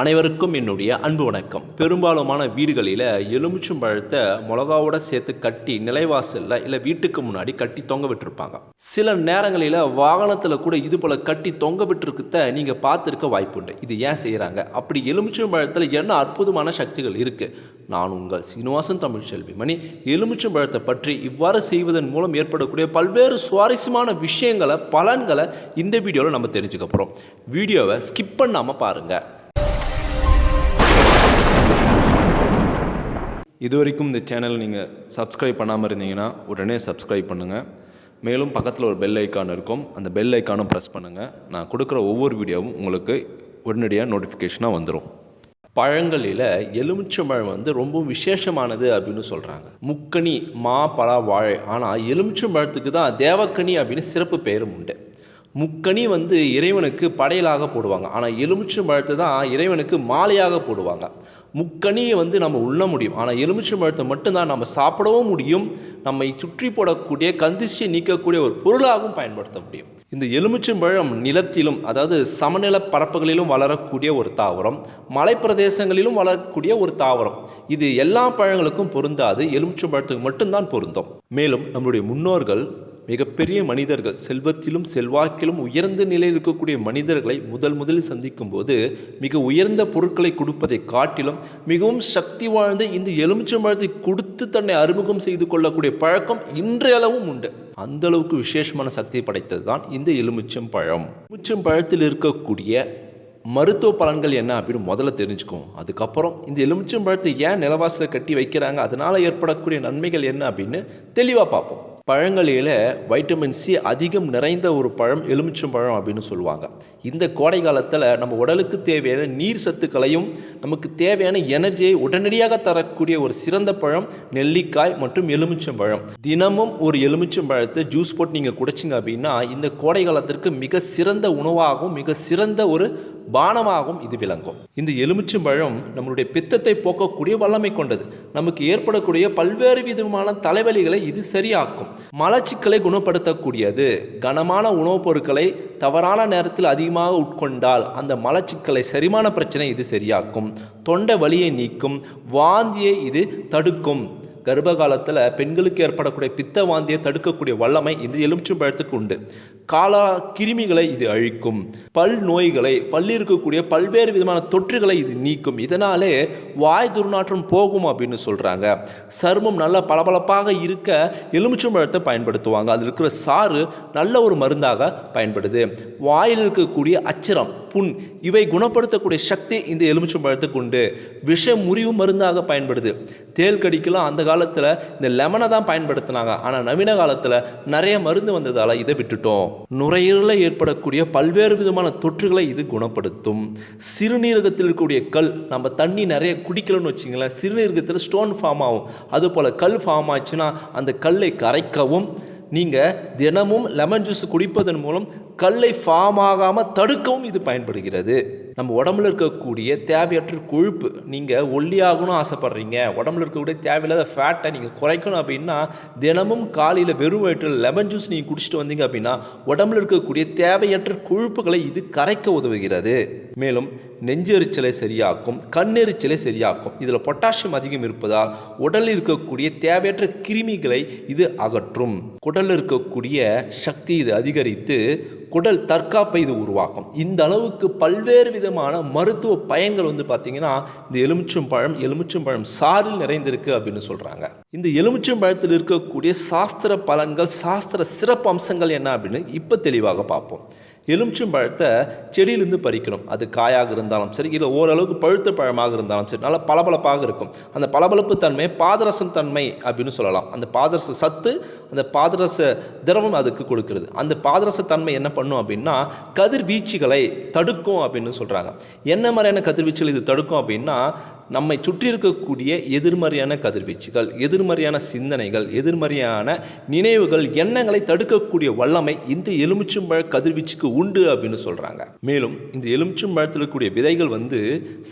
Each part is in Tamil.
அனைவருக்கும் என்னுடைய அன்பு வணக்கம். பெரும்பாலுமான வீடுகளில் எலுமிச்சம் பழத்தை மிளகாவோட சேர்த்து கட்டி நிலைவாசலில் இல்லை வீட்டுக்கு முன்னாடி கட்டி தொங்க விட்டுருப்பாங்க. சில நேரங்களில் வாகனத்தில் கூட இது போல் கட்டி தொங்க விட்டுருக்கத நீங்கள் பார்த்துருக்க வாய்ப்புண்டு. இது ஏன் செய்கிறாங்க அப்படி எலுமிச்சம் பழத்தில் என்ன அற்புதமான சக்திகள் இருக்குது நான் உங்கள் சீனிவாசன் தமிழ் மணி எலுமிச்சம் பழத்தை பற்றி இவ்வாறு செய்வதன் மூலம் ஏற்படக்கூடிய பல்வேறு சுவாரஸ்யமான விஷயங்களை பலன்களை இந்த வீடியோவில் நம்ம தெரிஞ்சுக்க போகிறோம் வீடியோவை ஸ்கிப் பண்ணாமல் பாருங்கள் இது வரைக்கும் இந்த சேனல் நீங்கள் சப்ஸ்கிரைப் பண்ணாமல் இருந்தீங்கன்னா உடனே சப்ஸ்கிரைப் பண்ணுங்கள் மேலும் பக்கத்தில் ஒரு பெல் ஐக்கான் இருக்கும். அந்த பெல் ஐக்கானும் ப்ரெஸ் பண்ணுங்கள் நான் கொடுக்குற ஒவ்வொரு வீடியோவும் உங்களுக்கு உடனடியாக நோட்டிஃபிகேஷனாக வந்துடும் பழங்களில் எலுமிச்சம்பழம் வந்து ரொம்ப விசேஷமானது அப்படின்னு சொல்கிறாங்க முக்கனி மா பலா வாழை ஆனால் எலுமிச்சம்பழத்துக்கு தான் தேவக்கனி அப்படின்னு சிறப்பு பெயரும் உண்டு. முக்கனி வந்து இறைவனுக்கு படையலாக போடுவாங்க. ஆனால் எலுமிச்சம் பழத்தை தான் இறைவனுக்கு மாலையாக போடுவாங்க. முக்கனியை வந்து நம்ம உண்ண முடியும். ஆனால் எலுமிச்சம் பழத்தை மட்டும்தான் நம்ம சாப்பிடவும் முடியும். நம்மை சுற்றி போடக்கூடிய கந்திசியை நீக்கக்கூடிய ஒரு பொருளாகவும் பயன்படுத்த முடியும். இந்த எலுமிச்சம்பழம் நிலத்திலும் அதாவது சமநில பரப்புகளிலும் வளரக்கூடிய ஒரு தாவரம் மலைப்பிரதேசங்களிலும் வளரக்கூடிய ஒரு தாவரம். இது எல்லா பழங்களுக்கும் பொருந்தாது. எலுமிச்சம்பழத்துக்கு மட்டும்தான் பொருந்தும். மேலும் நம்முடைய முன்னோர்கள் மிகப்பெரிய மனிதர்கள் செல்வத்திலும் செல்வாக்கிலும் உயர்ந்த நிலையில் இருக்கக்கூடிய மனிதர்களை முதல் முதலில் சந்திக்கும் போது மிக உயர்ந்த பொருட்களை கொடுப்பதை காட்டிலும் மிகவும் சக்தி வாழ்ந்த இந்த எலுமிச்சம்பழத்தை கொடுத்து தன்னை அறிமுகம் செய்து கொள்ளக்கூடிய பழக்கம் இன்றையளவும் உண்டு. அந்த அளவுக்கு விசேஷமான சக்தி படைத்தது தான் இந்த எலுமிச்சம் பழம். எலுமிச்சம் பழத்தில் இருக்கக்கூடிய மருத்துவ பலன்கள் என்ன அப்படின்னு முதல்ல தெரிஞ்சுக்கும் அதுக்கப்புறம் இந்த எலுமிச்சம் பழத்தை ஏன் நிலவாசலில் கட்டி வைக்கிறாங்க? அதனால் ஏற்படக்கூடிய நன்மைகள் என்ன அப்படின்னு தெளிவாக பார்ப்போம். பழங்களில் வைட்டமின் சி அதிகம் நிறைந்த ஒரு பழம் எலுமிச்சம் பழம் அப்படின்னு சொல்லுவாங்க. இந்த கோடை காலத்தில் நம்ம உடலுக்கு தேவையான நீர் சத்துக்களையும் நமக்கு தேவையான எனர்ஜியை உடனடியாக தரக்கூடிய ஒரு சிறந்த பழம் நெல்லிக்காய் மற்றும் எலுமிச்சம் பழம். தினமும் ஒரு எலுமிச்சம் பழத்தை ஜூஸ் போட்டு நீங்கள் குடிச்சிங்க அப்படின்னா இந்த கோடை காலத்திற்கு மிக சிறந்த உணவாகவும் மிக சிறந்த ஒரு பானமாகவும் இது விளங்கும். இந்த எலுமிச்சம் பழம் நம்மளுடைய பித்தத்தை போக்கக்கூடிய வல்லமை கொண்டது. நமக்கு ஏற்படக்கூடிய பல்வேறு விதமான தலைவலிகளை இது சரியாக்கும். மலச்சிக்கலை குணப்படுத்தக்கூடியது. கனமான உணவுப் பொருட்களை தவறான நேரத்தில் அதிகமாக உட்கொண்டால் அந்த மலச்சிக்கலை செரிமான பிரச்சனை இது சரியாக்கும். தொண்டை வலியை நீக்கும். வாந்தியை இது தடுக்கும். கர்ப்ப காலத்தில் பெண்களுக்கு ஏற்படக்கூடிய பித்த வாந்தியை தடுக்கக்கூடிய வல்லமை இந்த எலுமிச்சம்பழத்துக்கு உண்டு. காலா கிருமிகளை இது அழிக்கும். பல் நோய்களை பல்லில் இருக்கக்கூடிய பல்வேறு விதமான தொற்றுகளை இது நீக்கும். இதனாலே வாய் துர்நாற்றம் போகும் அப்படின்னு சொல்கிறாங்க சருமம் நல்ல பளபளப்பாக இருக்க எலுமிச்சம் பழத்தை பயன்படுத்துவாங்க. அதில் இருக்கிற சாறு நல்ல ஒரு மருந்தாக பயன்படுது. வாயில் இருக்கக்கூடிய அச்சரம் புண் இவை குணப்படுத்தக்கூடிய சக்தி இந்த எலுமிச்சம் பழத்துக்கு உண்டு. விஷ முறிவு மருந்தாக பயன்படுது. தேல் கடிக்கலாம். அந்த காலத்தில் இந்த லெமனை தான் பயன்படுத்தினாங்க. ஆனால் நவீன காலத்தில் நிறைய மருந்து வந்ததால் இதை விட்டுட்டோம். நுரையீரலில் ஏற்படக்கூடிய பல்வேறு விதமான தொற்றுகளை இது குணப்படுத்தும். சிறுநீரகத்தில் இருக்கக்கூடிய கல் நம்ம தண்ணி நிறைய குடிக்கலன்னு வச்சிங்களேன் சிறுநீரகத்தில் ஸ்டோன் ஃபார்ம் ஆகும். அதுபோல் கல் ஃபார்ம் ஆச்சுன்னா அந்த கல்லை கரைக்கவும் நீங்கள் தினமும் லெமன் ஜூஸ் குடிப்பதன் மூலம் கல்லை ஃபார்ம் ஆகாமல் தடுக்கவும் இது பயன்படுகிறது. நம்ம உடம்புல இருக்கக்கூடிய தேவையற்ற கொழுப்பு நீங்கள் ஒல்லியாகணும் ஆசைப்பட்றீங்க. உடம்புல இருக்கக்கூடிய தேவையில்லாத ஃபேட்டை நீங்கள் குறைக்கணும் அப்படின்னா தினமும் காலையில் வெறும் வயிற்றில் லெமன் ஜூஸ் நீங்கள் குடிச்சிட்டு வந்தீங்க அப்படின்னா உடம்புல இருக்கக்கூடிய தேவையற்ற கொழுப்புகளை இது கரைக்க உதவுகிறது. மேலும் நெஞ்செரிச்சலை சரியாக்கும் கண்ணெரிச்சலை சரியாக்கும் இதில் பொட்டாசியம் அதிகம் இருப்பதால் உடலில் இருக்கக்கூடிய தேவையற்ற கிருமிகளை இது அகற்றும். குடலில் இருக்கக்கூடிய சக்தி இது அதிகரித்து குடல் தற்காப்பை இது உருவாக்கும். இந்த அளவுக்கு பல்வேறு விதமான மருத்துவ பயன்கள் வந்து பார்த்திங்கன்னா இந்த எலுமிச்சம் பழம் எலுமிச்சம் பழம் சாறில் நிறைந்திருக்கு அப்படின்னு சொல்கிறாங்க இந்த எலுமிச்சம் பழத்தில் இருக்கக்கூடிய சாஸ்திர பலன்கள் சாஸ்திர சிறப்பு அம்சங்கள் என்ன அப்படின்னு இப்போ தெளிவாக பார்ப்போம். எலுமிச்சம் பழத்தை செடியிலேருந்து பறிக்கணும். அது காயாக இருந்தாலும் சரி இல்லை ஓரளவுக்கு பழுத்த பழமாக இருந்தாலும் சரி நல்லா பளபளப்பாக இருக்கும். அந்த பளபளப்பு தன்மை பாதரசம் தன்மை அப்படின்னு சொல்லலாம். அந்த பாதரச சத்து அந்த பாதரச திரவம் அதுக்கு கொடுக்கிறது. அந்த பாதரச தன்மை என்ன பண்ணும் அப்படின்னா கதிர்வீச்சுகளை தடுக்கும் அப்படின்னு சொல்கிறாங்க என்ன மாதிரியான கதிர்வீச்சுகள் இது தடுக்கும் அப்படின்னா நம்மை சுற்றி இருக்கக்கூடிய எதிர்மறையான கதிர்வீச்சுகள் எதிர்மறையான சிந்தனைகள் எதிர்மறையான நினைவுகள் எண்ணங்களை தடுக்கக்கூடிய வல்லமை இந்த எலுமிச்சம்பழ கதிர்வீச்சுக்கு உண்டு அப்படின்னு சொல்கிறாங்க மேலும் இந்த எலுமிச்சம் பழத்தில் இருக்கக்கூடிய விதைகள் வந்து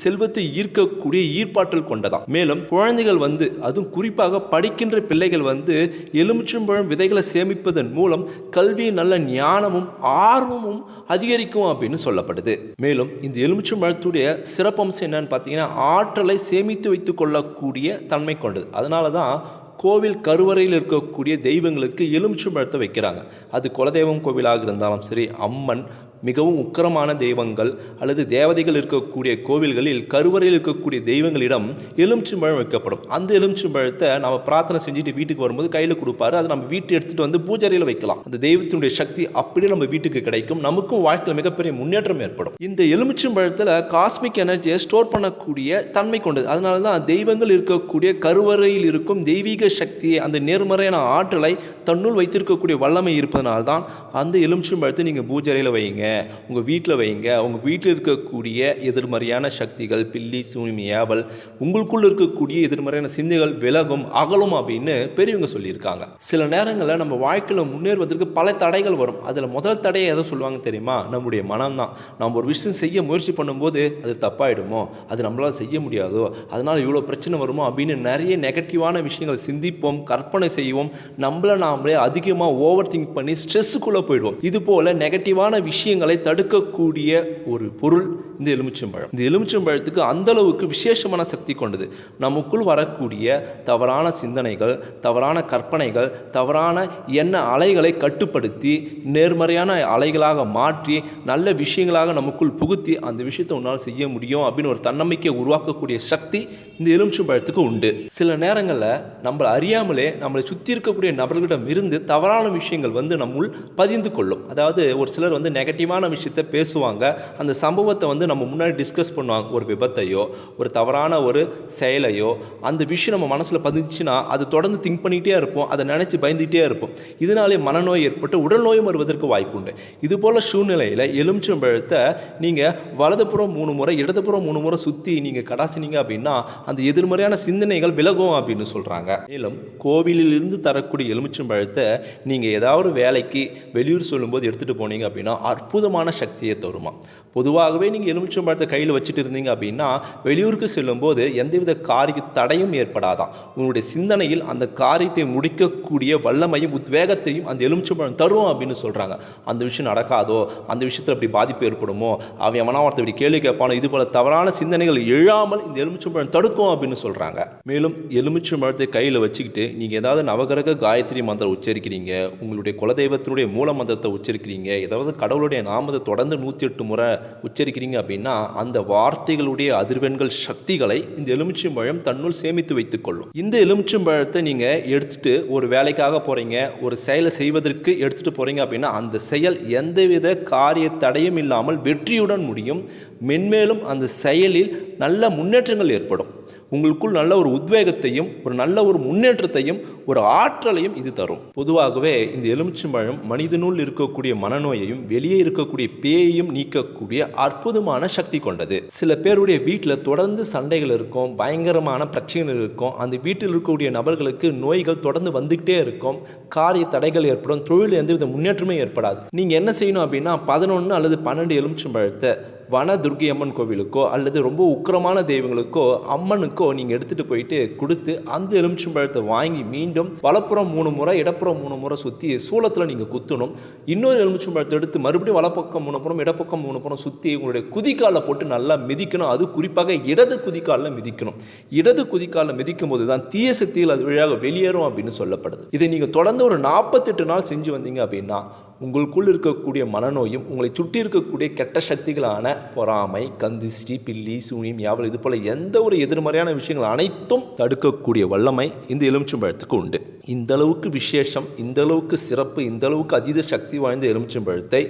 செல்வத்தை ஈர்க்கக்கூடிய ஈர்ப்பாற்றல் கொண்டதாம். மேலும் குழந்தைகள் வந்து அதுவும் குறிப்பாக படிக்கின்ற பிள்ளைகள் வந்து எலுமிச்சம்பழம் விதைகளை சேமிப்பதன் மூலம் கல்வி நல்ல ஞானமும் ஆர்வமும் அதிகரிக்கும் அப்படின்னு சொல்லப்படுது. மேலும் இந்த எலுமிச்சம்பழத்துடைய சிறப்பம்சம் என்னன்னு பார்த்தீங்கன்னா ஆற்றலை சேமித்து வைத்துக் கொள்ளக்கூடிய தன்மை கொண்டது. அதனால தான் கோவில் கருவறையில் இருக்கக்கூடிய தெய்வங்களுக்கு எலுமிச்சம்பழத்தை வைக்கிறாங்க. அது குலதெய்வம் கோவிலாக இருந்தாலும் சரி அம்மன் மிகவும் உக்கரமான தெய்வங்கள் அல்லது தேவதைகள் இருக்கக்கூடிய கோவில்களில் கருவறையில் இருக்கக்கூடிய தெய்வங்களிடம் எலுமிச்சம்பழம் வைக்கப்படும். அந்த எலுமிச்சம்பழத்தை நம்ம பிரார்த்தனை செஞ்சுட்டு வீட்டுக்கு வரும்போது கையில் கொடுப்பாரு. அதை நம்ம வீட்டு எடுத்துகிட்டு வந்து பூஜையில் வைக்கலாம். அந்த தெய்வத்தினுடைய சக்தி அப்படியே நம்ம வீட்டுக்கு கிடைக்கும். நமக்கும் வாழ்க்கையில் மிகப்பெரிய முன்னேற்றம் ஏற்படும். இந்த எலுமிச்சம்பழத்தில் காஸ்மிக் எனர்ஜியை ஸ்டோர் பண்ணக்கூடிய தன்மை கொண்டது. அதனால தான் தெய்வங்கள் இருக்கக்கூடிய கருவறையில் இருக்கும் தெய்வீக சக்தியை அந்த நேர்மறையான ஆற்றலை தன்னுள் வைத்திருக்கக்கூடிய வல்லமை இருப்பதனால்தான் அந்த எலுமிச்சம்பழத்தை நீங்கள் பூஜையில் வைங்க. உங்கள் வீட்டில் வைங்க. உங்கள் வீட்டில் இருக்கக்கூடிய எதிர்மறையான சக்திகள் பில்லி சூனிமி ஏவல் உங்களுக்குள்ளே இருக்கக்கூடிய எதிர்மறையான சிந்தைகள் விலகும் அகலும் அப்படின்னு பெரியவங்க சொல்லியிருக்காங்க. சில நேரங்களில் நம்ம வாழ்க்கையில் முன்னேறுவதற்கு பல தடைகள் வரும். அதில் முதல் தடையை எதை சொல்லுவாங்க தெரியுமா? நம்முடைய மனம்தான் நம்ம ஒரு விஷயம் செய்ய முயற்சி பண்ணும்போது அது தப்பாயிடுமோ? அது நம்மளால் செய்ய முடியாதோ? அதனால் இவ்வளோ பிரச்சனை வருமோ? அப்படின்னு நிறைய நெகட்டிவான விஷயங்கள் சிந்திப்போம் கற்பனை செய்வோம். நம்மளை நாமளே அதிகமாக ஓவர் திங்க் பண்ணி ஸ்ட்ரெஸ்ஸுக்குள்ளே போயிடுவோம். இது போல் நெகட்டிவான விஷயங்கள் தடுக்கக்கூடிய ஒரு பொருள் இந்த எலுமிச்சம்பழம் இந்த எலுமிச்சம்பழத்துக்கு அந்த அளவுக்கு விசேஷமான சக்தி கொண்டது. நமக்குள் வரக்கூடிய தவறான சிந்தனைகள் தவறான கற்பனைகள் தவறான எண்ண அலைகளை கட்டுப்படுத்தி நேர்மறையான அலைகளாக மாற்றி நல்ல விஷயங்களாக நமக்குள் புகுத்தி அந்த விஷயத்தை உன்னால் செய்ய முடியும் அப்படின்னு ஒரு தன்னம்பிக்கையை உருவாக்கக்கூடிய சக்தி இந்த எலுமிச்சம்பழத்துக்கு உண்டு. சில நேரங்களில் நம்மளை அறியாமலே நம்மளை சுற்றி இருக்கக்கூடிய நபர்களிடம் இருந்து தவறான விஷயங்கள் வந்து நம்முள் பதிந்து கொள்ளும். அதாவது ஒரு சிலர் வந்து நெகட்டிவான விஷயத்த பேசுவாங்க. அந்த சம்பவத்தை வந்து நம்ம முன்னாடி டிஸ்கஸ் பண்ணுவாங்க. ஒரு விபத்தையோ ஒரு தவறான ஒரு செயலையோ அந்த விஷயம் நம்ம மனசில் பதிஞ்சுன்னா அது தொடர்ந்து திங்க் பண்ணிகிட்டே இருப்போம். அதை நினச்சி பயந்துகிட்டே இருப்போம். இதனாலே மனநோய் ஏற்பட்டு உடல் நோயும் வருவதற்கு வாய்ப்பு உண்டு. இது போல் சூழ்நிலையில் எலுமிச்சம்பழத்தை நீங்கள் வலதுபுறம் மூணு முறை இடதுபுறம் மூணு முறை சுற்றி நீங்கள் கடாசினீங்க அப்படின்னா அந்த எதிர்மறையான சிந்தனைகள் விலகும் அப்படின்னு சொல்கிறாங்க மேலும் கோவிலிலிருந்து தரக்கூடிய எலுமிச்சம்பழத்தை நீங்கள் ஏதாவது வேலைக்கு வெளியூர் சொல்லும்போது எடுத்துகிட்டு போனீங்க அப்படின்னா அற்புதமான சக்தியை தருமா? பொதுவாகவே நீங்கள் எலுமிச்சம்பழத்தை கையில் வச்சுட்டு இருந்தீங்க அப்படின்னா வெளியூருக்கு செல்லும்போது எந்தவித காரிய தடையும் ஏற்படாதான் உங்களுடைய சிந்தனையில் அந்த காரியத்தை முடிக்கக்கூடிய வல்லமையும் உத்வேகத்தையும் அந்த எலுமிச்சம்பழம் தரும் அப்படின்னு சொல்கிறாங்க அந்த விஷயம் நடக்காதோ? அந்த விஷயத்தில் அப்படி பாதிப்பு ஏற்படுமோ? அவன் எவனா ஒருத்தர் இப்படி கேள்வி கேட்பானோ? இது போல தவறான சிந்தனைகள் எழாமல் இந்த எலுமிச்சம்பழம் தடுக்கும் அப்படின்னு சொல்கிறாங்க மேலும் எலுமிச்சம்பழத்தை கையில் வச்சுக்கிட்டு நீங்கள் ஏதாவது நவகரக காயத்ரி மந்திரம் உச்சரிக்கிறீங்க. உங்களுடைய குலதெய்வத்தினுடைய மூல மந்திரத்தை உச்சரிக்கிறீங்க. ஏதாவது கடவுளுடைய நாமத்தை தொடர்ந்து நூற்றி எட்டு முறை உச்சரிக்கிறீங்க அப்படின்னா அந்த வார்த்தைகளுடைய அதிர்வெண்கள் சக்திகளை இந்த எலுமிச்சம்பழம் தன்னுள் சேமித்து வைத்துக்கொள்ளும். இந்த எலுமிச்சம்பழத்தை நீங்கள் எடுத்துட்டு ஒரு வேலைக்காக போகிறீங்க ஒரு செயலை செய்வதற்கு எடுத்துகிட்டு போகிறீங்க அப்படின்னா அந்த செயல் எந்தவித காரிய தடையும் இல்லாமல் வெற்றியுடன் முடியும். மென்மேலும் அந்த செயலில் நல்ல முன்னேற்றங்கள் ஏற்படும். உங்களுக்குள் நல்ல ஒரு உத்வேகத்தையும் ஒரு நல்ல ஒரு முன்னேற்றத்தையும் ஒரு ஆற்றலையும் இது தரும். பொதுவாகவே இந்த எலுமிச்சம்பழம் மனிதனுள் இருக்கக்கூடிய மனநோயையும் வெளியே இருக்கக்கூடிய பேயையும் நீக்கக்கூடிய அற்புதமான சக்தி கொண்டது. சில பேருடைய வீட்டில் தொடர்ந்து சண்டைகள் இருக்கும் பயங்கரமான பிரச்சனைகள் இருக்கும். அந்த வீட்டில் இருக்கக்கூடிய நபர்களுக்கு நோய்கள் தொடர்ந்து வந்துக்கிட்டே இருக்கும். காரிய தடைகள் ஏற்படும் தொழில் எந்தவித முன்னேற்றமே ஏற்படாது. நீங்கள் என்ன செய்யணும் அப்படின்னா பதினொன்று அல்லது பன்னெண்டு எலுமிச்சம்பழத்தை வன அம்மன் கோவிலுக்கோ அல்லது ரொம்ப உக்கிரமான தெய்வங்களுக்கோ அம்மனுக்கோ நீங்கள் எடுத்துகிட்டு போயிட்டு கொடுத்து அந்த எலுமிச்சம்பழத்தை வாங்கி மீண்டும் வலப்புறம் மூணு முறை இடப்புறம் மூணு முறை சுற்றி சூளத்தில் நீங்கள் குத்தணும். இன்னொரு எலுமிச்சம்பழத்தை எடுத்து மறுபடியும் வலப்பக்கம் மூணு புறம் இடப்பக்கம் மூணு புறம் சுற்றி உங்களுடைய குதிக்காலில் போட்டு நல்லா மிதிக்கணும். அது குறிப்பாக இடது குதிக்காலில் மிதிக்கணும். இடது குதிக்காலில் மிதிக்கும் போது தான் தீய சக்திகள் அது வழியாக வெளியேறும் அப்படின்னு சொல்லப்படுது. இதை நீங்கள் தொடர்ந்து ஒரு நாற்பத்தெட்டு நாள் செஞ்சு வந்தீங்க அப்படின்னா உங்களுக்குள் இருக்கக்கூடிய மனநோயும் உங்களை சுற்றி இருக்கக்கூடிய கெட்ட சக்திகளான பொறாமை கந்திஷ்டி பில்லி சூனியம் யாவல் இது போல எந்த ஒரு எதிர்மறையான விஷயங்கள் அனைத்தும் தடுக்கக்கூடிய வல்லமை இந்த எலுமிச்சம்பழத்துக்கு உண்டு. இந்த அளவுக்கு விசேஷம் இந்த அளவுக்கு சிறப்பு இந்த அளவுக்கு அதீத சக்தி வாய்ந்த எலுமிச்சம்பழத்தை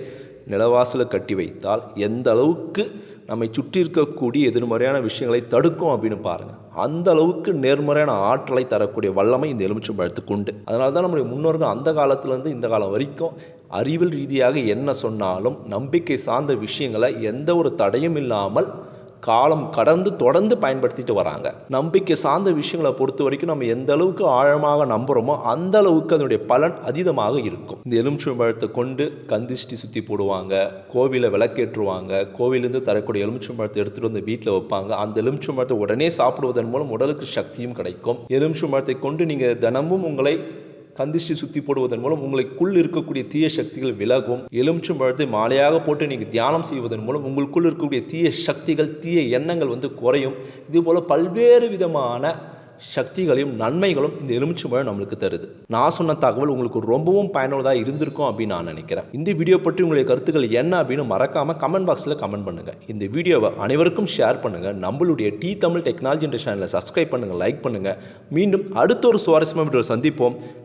நிலவாசலில் கட்டி வைத்தால் எந்த அளவுக்கு நம்மை சுற்றி இருக்கக்கூடிய எதிர்மறையான விஷயங்களை தடுக்கும் அப்படின்னு பாருங்கள் அந்த அளவுக்கு நேர்மறையான ஆற்றலை தரக்கூடிய வல்லமை இந்த எலுமிச்சம்பழத்துக்கு உண்டு. அதனால தான் நம்முடைய முன்னோர்கள் அந்த காலத்துலேருந்து இந்த காலம் வரைக்கும் அறிவியல் ரீதியாக என்ன சொன்னாலும் நம்பிக்கை சார்ந்த விஷயங்களை எந்த ஒரு தடையும் இல்லாமல் காலம் கடந்து தொடர்ந்து பயன்படுத்திட்டு வராங்க. நம்பிக்கை சார்ந்த விஷயங்களை பொறுத்த வரைக்கும் நம்ம எந்த அளவுக்கு ஆழமாக நம்புகிறோமோ அந்த அளவுக்கு அதனுடைய பலன் அதீதமாக இருக்கும். இந்த எலுமிச்சை பழத்தை கொண்டு கந்திஷ்டி சுற்றி போடுவாங்க கோவிலில் விளக்கேற்றுவாங்க கோவிலேருந்து தரக்கூடிய எலுமிச்சை பழத்தை எடுத்துகிட்டு வந்து வீட்டில் வைப்பாங்க. அந்த எலுமிச்சை பழத்தை உடனே சாப்பிடுவதன் மூலம் உடலுக்கு சக்தியும் கிடைக்கும். எலுமிச்சை பழத்தை கொண்டு நீங்கள் தினமும் உங்களை கந்திஷ்டி சுத்தி போடுவதன் மூலம் உங்களுக்குள் இருக்கக்கூடிய தீய சக்திகள் விலகும். எலுமிச்சம் பழத்தை மாலையாக போட்டு நீங்கள் தியானம் செய்வதன் மூலம் உங்களுக்குள் இருக்கக்கூடிய தீய சக்திகள் தீய எண்ணங்கள் வந்து குறையும். இதுபோல் பல்வேறு விதமான சக்திகளையும் நன்மைகளும் இந்த எலுமிச்சம்பழம் நம்மளுக்கு தருது. நான் சொன்ன தகவல் உங்களுக்கு ரொம்பவும் பயனுள்ளதாக இருந்திருக்கும் அப்படின்னு நான் நினைக்கிறேன். இந்த வீடியோ பற்றி உங்களுடைய கருத்துக்கள் என்ன அப்படின்னு மறக்காமல் கமெண்ட் பாக்ஸில் கமெண்ட் பண்ணுங்கள் இந்த வீடியோவை அனைவருக்கும் ஷேர் பண்ணுங்கள் நம்மளுடைய டி தமிழ் டெக்னாலஜி என்ற சேனலை சப்ஸ்கிரைப் பண்ணுங்கள் லைக் பண்ணுங்கள் மீண்டும் அடுத்த ஒரு சுவாரஸ்யமான வீடியோ சந்திப்போம்.